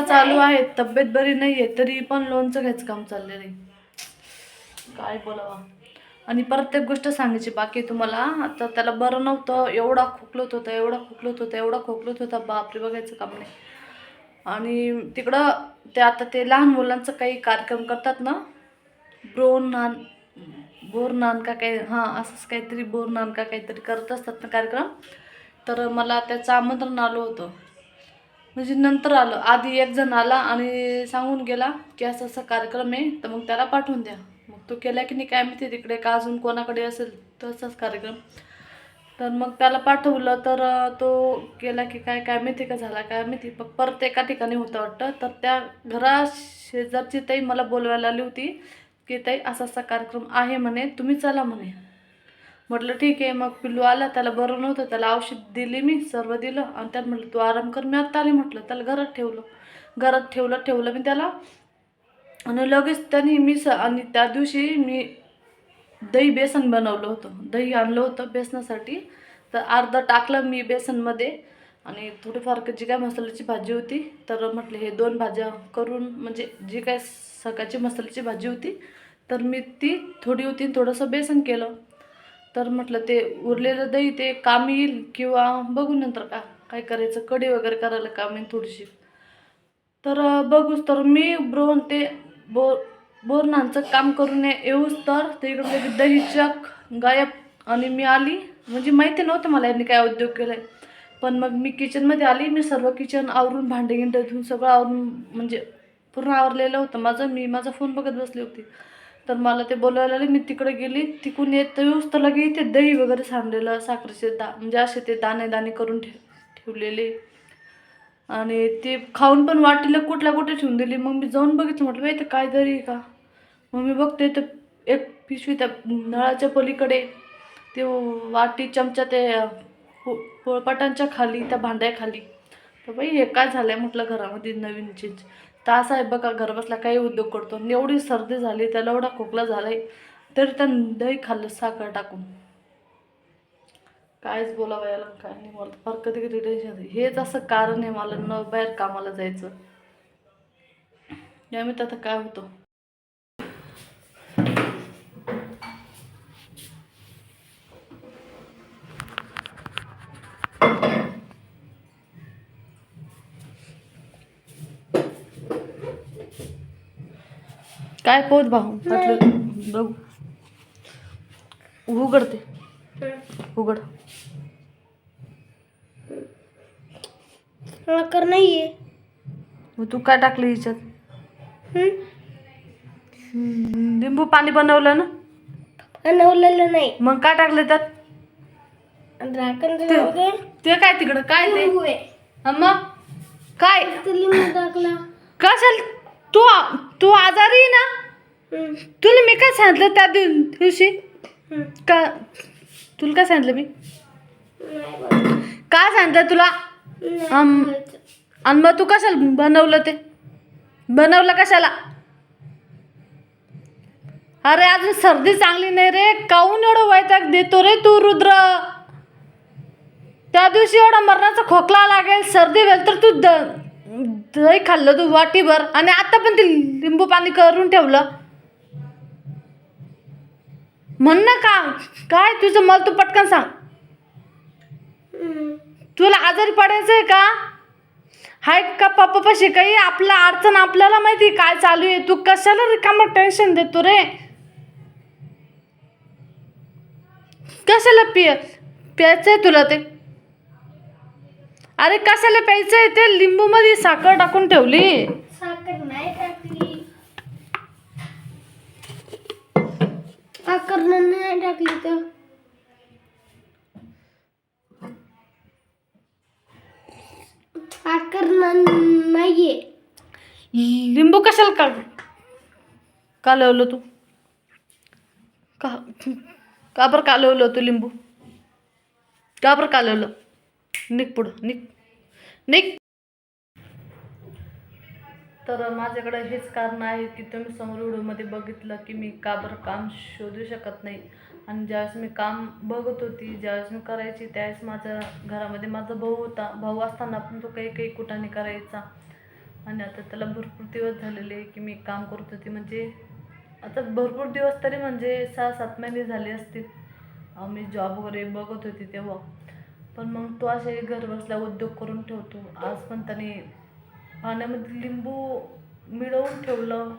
चालू आहे तब्येत बरी नाहीये तरी पण लोणचं घ्यायचं काम चाललेलं आहे काय बोलावा. आणि प्रत्येक गोष्ट सांगायची बाकी तुम्हाला. आता त्याला बरं नव्हतं एवढा खोकलत होता एवढा खोकलत होता एवढा खोकलत होता. बापरे बघायचं काम नाही. आणि तिकडं ते आता ते लहान मुलांचं काही कार्यक्रम करतात ना. ब्रोनान बोरनान का काही हां असंच काहीतरी बोरनान का काहीतरी करत असतात ना कार्यक्रम. तर मला त्याचं आमंत्रण आलं होतं. म्हणजे नंतर आलं. आधी एक जण आला आणि सांगून गेला की असा असा कार्यक्रम आहे तर मग त्याला पाठवून द्या. मग तो केला की नाही काय माहिती तिकडे का अजून कोणाकडे असेल तसाच कार्यक्रम. तर मग त्याला पाठवलं तर तो केला की काय काय माहिती का झाला काय माहिती. पण परत एका ठिकाणी होतं वाटतं. तर त्या घरा शेजारची ताई मला बोलवायला आली होती की ताई असा असा कार्यक्रम आहे म्हणे तुम्ही चला म्हणे. म्हटलं ठीक आहे. मग पिल्लू आला त्याला बरं नव्हतं त्याला औषध दिली मी सर्व दिलं. आणि त्याला म्हटलं तू आराम कर मी आत्ता आली म्हटलं. त्याला घरात ठेवलं. घरात ठेवलं ठेवलं मी त्याला. आणि लगेच त्याने मी स आणि त्या दिवशी मी दही बेसन बनवलं होतं. दही आणलं होतं बेसनासाठी. तर अर्धं टाकलं मी बेसनमध्ये. आणि थोडीफार जी काय मसाल्याची भाजी होती तर म्हटलं हे दोन भाज्या करून म्हणजे जी काय सकाळची मसाल्याची भाजी होती तर मी ती थोडी होती आणि थोडंसं बेसन केलं. तर म्हटलं ते उरलेलं दही ते कामी येईल किंवा बघू नंतर का काय करायचं कढी वगैरे करायला काम येईल थोडीशी. तर बघूच तर मी ब्रोन ते बो बोरणांचं काम करून येऊच तर ते इकडे लगेच दहीचक गायब आणि मी आली. म्हणजे माहिती नव्हतं मला यांनी काय उद्योग केला आहे पण मग मी किचनमध्ये आली मी सर्व किचन आवरून भांडे गिंडे धुवून सगळं आवरून म्हणजे पूर्ण आवरलेलं होतं माझं. मी माझा फोन बघत बसली होती. तर मला ते बोलायला आले मी तिकडे गेली तिकून येत येऊच तर लगे इथे दही वगैरे सांडलेलं साखरेचे दा म्हणजे असे ते दाणे दाणे करून ठे ठेवलेले. आणि ते खाऊन पण वाटीला कुठल्या कुठे ठेवून दिली. मग मी जाऊन बघितलं म्हटलं "बाई, इथं काय दरी का? मग मी बघते तर एक पिशवी त्या नळाच्या पलीकडे. ते वाटी चमचा ते पोळपाटांच्या खाली त्या भांड्याखाली. तर बाई हे काय झालं आहे म्हटलं घरामध्ये नवीन चीज तर असं आहे बघा घरबसला काही उद्योग करतो. आणि एवढी सर्दी झाली त्याला एवढा खोकला झाला आहे तरी त्या दही खाल्लं साखर टाकून. कायच बोलावं याला काय नाही मला फार कधी कधी टेन्शन हेच असं कारण आहे मला न बाहेर कामाला जायचं. यामित आता काय होतं? काय पोत भाऊ? म्हटलं बघू. उघडते उघड. साखर नाहीये. मग तू काय टाकलं हिच्यात. लिंबू पाणी बनवलं ना? बनवलेलं नाही. मग काय टाकलं त्यात? ते. ते काय तिकडं? काय ते? लिंबू आहे. मग काय? फक्त लिंबू टाकला. कशाल? तू तू आजारी आहे ना. तुला मी काय सांगितलं त्या दिव- दिवशी. का तुला काय सांगितलं मी. काय सांगितलं तुला. आणि मग तू कशाला बनवलं ते बनवलं कशाला अरे अजून सर्दी चांगली नाही रे काऊन एवढं वैताग देतो रे तू रुद्र त्या दिवशी एवढा मरणाचा खोकला लागेल सर्दी होईल तर तू द दही खाल्लं तू वाटीभर. आणि आता पण ते लिंबू पाणी करून ठेवलं. म्हण ना का? काय? तुझं मला तू पटकन सांग. तुला आजारी पडायचं आहे का? हाय का पप्पापाशी काही? आपलं अडचण आपल्याला माहिती काय चालू आहे. तू कशाला रिकामं टेन्शन देतो रे? कशाला पिय प्यायचंय तुला ते? अरे कशाला प्यायचंय ते लिंबू मध्ये साखर टाकून ठेवली. साखर नाही टाकली. साखर नाही टाकली तर. साखर नाहीये. लिंबू कशाला का कालवलं तू? का का बरं कालवलं तू लिंबू? का बरं कालवलं निघ पुढं निघ. निघ. तर माझ्याकडे हेच कारण आहे की तुम्ही समोर व्हिडिओमध्ये बघितलं की मी का बरं काम शोधू शकत नाही. आणि ज्यावेळेस मी काम बघत होती ज्यावेळेस मी करायची त्यावेळेस माझ्या घरामध्ये माझा भाऊ होता. भाऊ असताना पण तो काही काही कुठाने करायचा. आणि आता त्याला भरपूर दिवस झालेले की मी काम करत होती. म्हणजे आता भरपूर दिवस तरी म्हणजे सहा सात महिने झाले असतील. मी जॉब वगैरे बघत होती तेव्हा. पण मग तो असे घरबसल्या उद्योग करून ठेवतो. आज पण त्याने पाण्यामध्ये लिंबू मिळवून ठेवलं.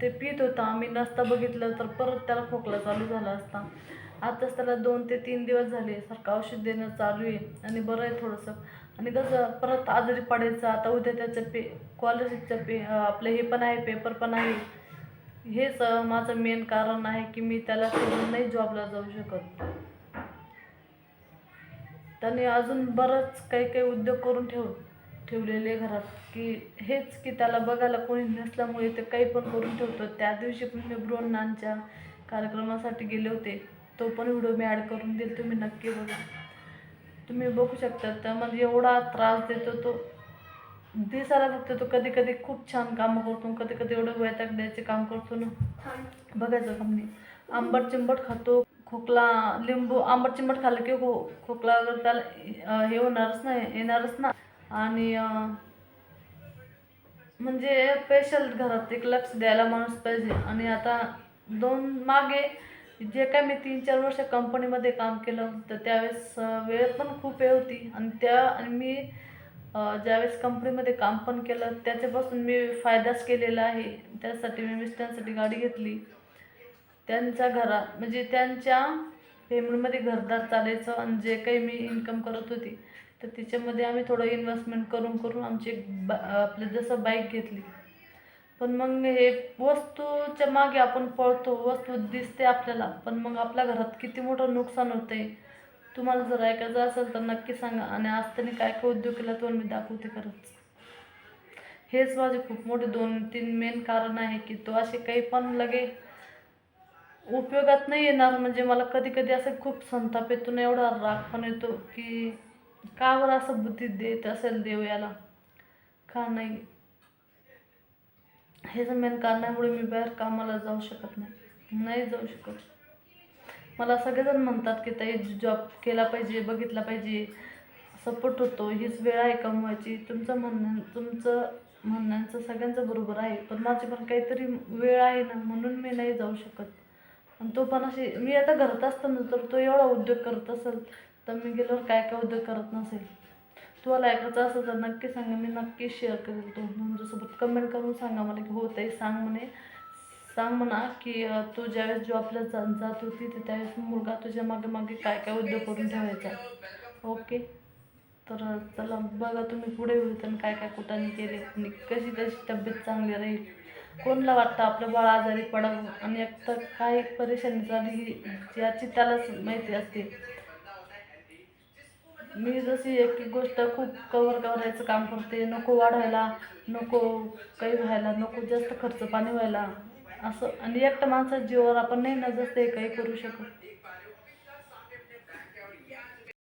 ते पित होता. आम्ही नसता बघितलं तर परत त्याला खोकला चालू झाला असता. आताच त्याला दोन ते तीन दिवस झाले. सारखं औषध देणं चालू आहे आणि बरं आहे थोडंसं. आणि कसं परत आजारी पडायचं. आता उद्या त्याचं पे स्कॉलरशिपचं पे आपलं हे पण आहे पेपर पण आहे. हेच माझं मेन कारण आहे की मी त्याला सोडून नाही जॉबला जाऊ शकत. त्याने अजून बरंच काही काही उद्योग करून ठेव ठेवलेले घरात. की हेच की त्याला बघायला कोणी नसल्यामुळे ते काही पण करून ठेवतो. त्या दिवशी पण मी बृहन्नांच्या कार्यक्रमासाठी गेले होते. तो पण व्हिडिओ मी ॲड करून देईल तुम्ही नक्की बघा. तुम्ही बघू शकता त्यामध्ये एवढा त्रास देतो तो. दिसायला फक्त तो कधी कधी खूप छान कामं करतो कधी कधी एवढं वैताग द्यायचे काम करतो ना. बघायचं काम आंबट चिंबट खातो खोकला लिंबू आंबट चिंबट खाल्लं की खो खोकला वगैरे त्याला हे होणारच नाही येणारच ना. आणि म्हणजे स्पेशल घरात एक लक्ष द्यायला माणूस पाहिजे. आणि आता दोन मागे जे काय मी तीन चार वर्ष कंपनीमध्ये काम केलं तर त्यावेळेस वेळ पण खूप वेळ होती. आणि त्या आणि मी ज्यावेळेस कंपनीमध्ये काम पण केलं त्याच्यापासून मी फायदाच केलेला आहे. त्यासाठी मी मिस्टरांसाठी गाडी घेतली. त्यांच्या घरात म्हणजे त्यांच्या पेमेंटमध्ये घरदार चालायचं आणि जे काही मी इन्कम करत होती तर तिच्यामध्ये आम्ही थोडं इन्व्हेस्टमेंट करून करून आमची एक बा आपलं जसं बाईक घेतली. पण मग हे वस्तूच्या मागे आपण पळतो वस्तू दिसते आपल्याला पण मग आपल्या घरात किती मोठं नुकसान होतंय तुम्हाला जर ऐकायचं असेल तर नक्की सांगा आणि आज त्यांनी काय काय उद्योग केला तो मी दाखवते खरंच. हेच माझे खूप मोठे दोन तीन मेन कारण आहे की तो असे काही पण लगे उपयोगात नाही येणार. म्हणजे मला कधी कधी असं खूप संताप येतो ना एवढा राग पण येतो की का बरं असं बुद्धी देत असेल देव याला. का नाही? हेच मेन कारणामुळे मी बाहेर कामाला जाऊ शकत नाही. नाही जाऊ शकत. मला सगळेजण म्हणतात की ताई जॉब केला पाहिजे बघितला पाहिजे सपोर्ट होतो. हीच वेळ आहे कमवायची. तुमचं म्हणणं तुमचं म्हणण्याचं सगळ्यांचं बरोबर आहे. पण माझी पण काहीतरी वेळ आहे ना म्हणून मी नाही जाऊ शकत. आणि तो पण असे मी आता घरात असताना तर तो एवढा उद्योग करत असेल तर मी गेल्यावर काय काय उद्योग करत नसेल. तुम्हाला ऐकायचं असेल तर नक्की सांगा मी नक्की शेअर करेल तो. तुमच्यासोबत कमेंट करून सांगा मला की हो ताई सांग म्हणे. सांग म्हणा की तू ज्यावेळेस जॉबला जा जात होती तर त्यावेळेस मुलगा तुझ्या मागे मागे काय काय उद्योग करून ठेवायचा. ओके तर चला बघा तुम्ही पुढे होतं काय काय कुठाने केले. आणि कशी कशी तब्येत चांगली राहील. कोणला वाटतं आपलं बाळ आजारी पडावं? आणि एक तर काही परेशानी झाली याची त्यालाच माहिती असते. मी जशी एक एक गोष्ट खूप कवर करायचं काम करते. नको वाढवायला नको काही व्हायला नको जास्त खर्च पाणी व्हायला. असं आणि एकटं माणसाच्या जीवावर आपण नाही ना जास्त काही करू शकत.